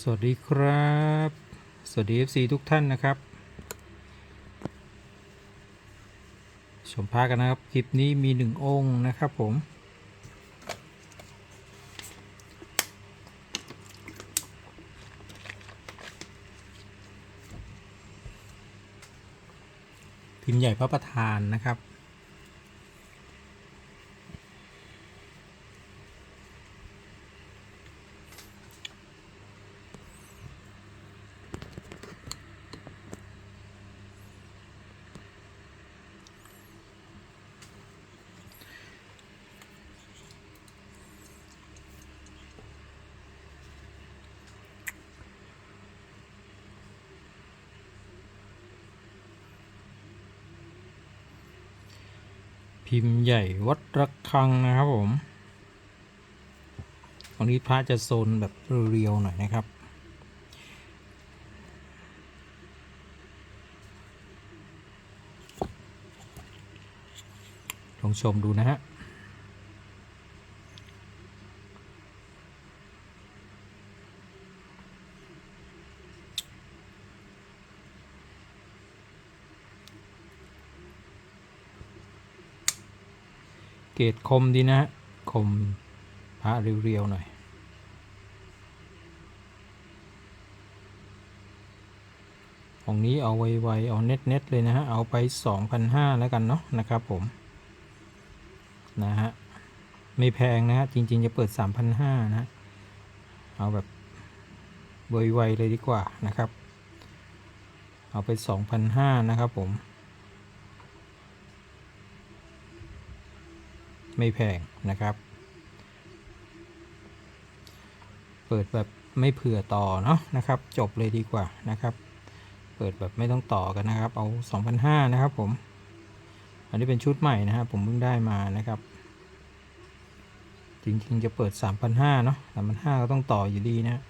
สวัสดีครับ สวัสดี FC ทุกท่านนะครับ ชมภากันนะครับ คลิปนี้มีหนึ่งองค์นะครับผม พิมพ์ใหญ่พระประธานนะครับ พิมพ์ใหญ่วัดระฆังนะครับผมตรงนี้พระจะโซนแบบเรียวๆหน่อยนะครับ ลองชมดูนะฮะ เกรดคมดีนะฮะคมพระเรียวๆหน่อย ของนี้เอาไวๆเอาเน็ตๆเลยนะฮะ เอาไป 2,500 แล้วกันเนาะนะครับผม นะฮะ ไม่แพงนะฮะ จริง ๆ จะเปิด 3,500 นะ เอาแบบไวๆเลยดีกว่านะครับ เอาไป 2,500 นะครับผม ไม่แพงนะครับ เปิดแบบไม่เผื่อต่อเนาะนะครับ จบเลยดีกว่านะครับ เปิดแบบไม่ต้องต่อกันนะครับ เอา2,500นะครับผม อันนี้เป็นชุดใหม่นะครับ ผมเพิ่งได้มานะครับ จริงๆจะเปิด3,500เนาะ3,500ก็ต้องต่ออยู่ดีนะ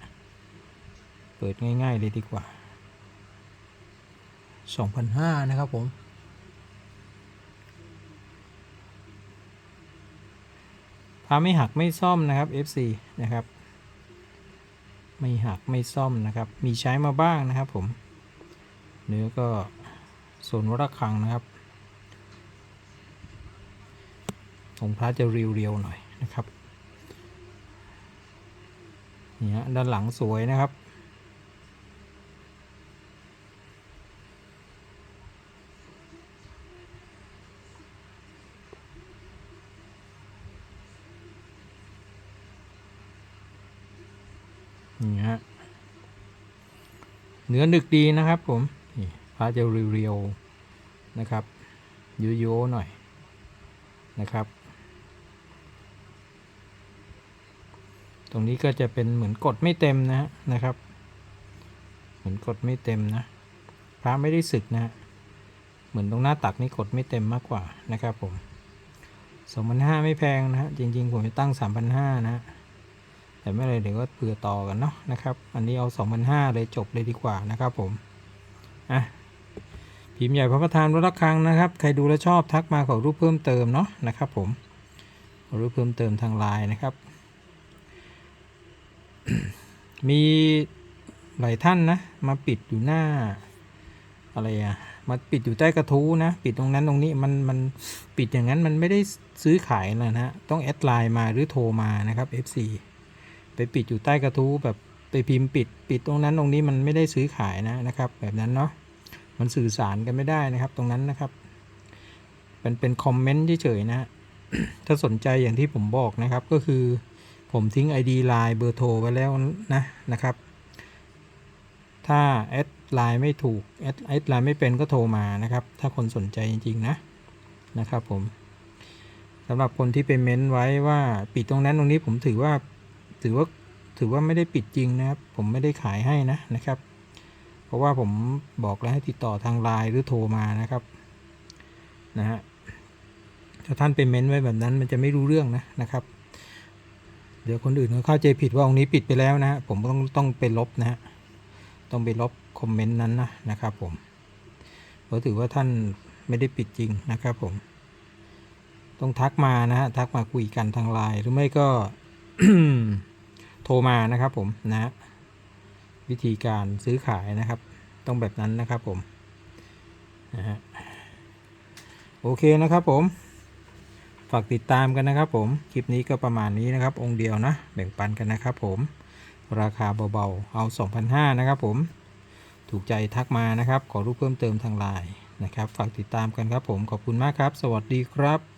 เปิดง่ายๆเลยดีกว่า2,500นะครับผมาไม่หักไม่ซ่อมนะครับ FC นะครับ ไม่หักไม่ซ่อมนะครับ มีใช้มาบ้างนะครับผม เนื้อก็ส่วนวัดระฆังนะครับองค์พระจะเรียวๆหน่อยนะครับเนี่ยด้านหลังสวยนะครับ นี่ฮะเนื้อหนึกดีนะครับผมนี่พระจะเรียวๆนะครับโยๆหน่อยนะครับ ตรงนี้ก็จะเป็นเหมือนกดไม่เต็มนะนะครับ เหมือนกดไม่เต็มนะพระไม่ได้สึกนะเหมือนตรงหน้าตักนี่กดไม่เต็มมากกว่านะครับผมสองพันห้าไม่แพงนะฮะจริงๆ ผมจะตั้งสามพันห้านะฮะ แต่ไม่เลยเดี๋ยวก็เผื่อต่อกันเนาะนะครับ อันนี้เอา2,500เลยจบเลยดีกว่านะครับผมอะพิมพ์ใหญ่พระประธานวัดระฆังนะครับ ใครดูแล้วชอบทักมาขอรูปเพิ่มเติมเนาะนะครับ ผมขอรูปเพิ่มเติมทางไลน์นะครับ มีหลายท่านนะ มาปิดอยู่หน้า อะไรอะมาปิดอยู่ใต้กระทู้นะ ปิดตรงนั้นตรงนี้มันมันปิดอย่างนั้นมันไม่ได้ซื้อขายแล้วนะฮะต้องแอดไลน์มาหรือโทรมานะครับ FC ไปปิดอยู่ใต้กระทู้แบบไปพิมพ์ปิดปิดตรงนั้นตรงนี้มันไม่ได้ซื้อขายนะนะครับ แบบนั้นเนาะมันสื่อสารกันไม่ได้นะครับ ตรงนั้นนะครับเป็นเป็นคอมเมนต์เฉยๆนะ ถ้าสนใจอย่างที่ผมบอกนะครับก็คือผมทิ้ง ID ไลน์เบอร์โทรไว้แล้วนะนะครับ ถ้าแอดไลน์ไม่ถูกแอดแอดไลน์ไม่เป็นก็โทรมานะครับ ถ้าคนสนใจจริงๆนะนะครับผมสำหรับคนที่ไปเม้นไว้ว่าปิดตรงนั้นตรงนี้ผมถือว่า ถือว่าถือว่าไม่ได้ปิดจริงนะครับ ผมไม่ได้ขายให้นะนะครับ เพราะว่าผมบอกแล้วให้ติดต่อทางไลน์หรือโทรมานะครับนะฮะถ้าท่านไปเม้นไว้แบบนั้นมันจะไม่รู้เรื่องนะนะครับ เดี๋ยวคนอื่นเขาเข้าใจผิดว่าองค์นี้ปิดไปแล้วนะฮะผมต้องต้องไปลบนะฮะต้องไปลบคอมเมนต์นั้นนะนะครับผมเพราะถือว่าท่านไม่ได้ปิดจริงนะครับผม ต้องทักมานะฮะทักมาคุยกันทางไลน์หรือไม่ก็ โทรมานะครับผมนะวิธีการซื้อขายนะครับ ต้องแบบนั้นนะครับผมนะฮะโอเคนะครับผมฝากติดตามกันนะครับ ผมคลิปนี้ก็ประมาณนี้นะครับ องค์เดียวนะ แบ่งปันกันนะครับ ผมราคาเบาๆ เอา 2,500นะครับผม ถูกใจทักมานะครับ ขอรูปเพิ่มเติมทางไลน์นะครับ ฝากติดตามกันครับผม ขอบคุณมากครับ สวัสดีครับ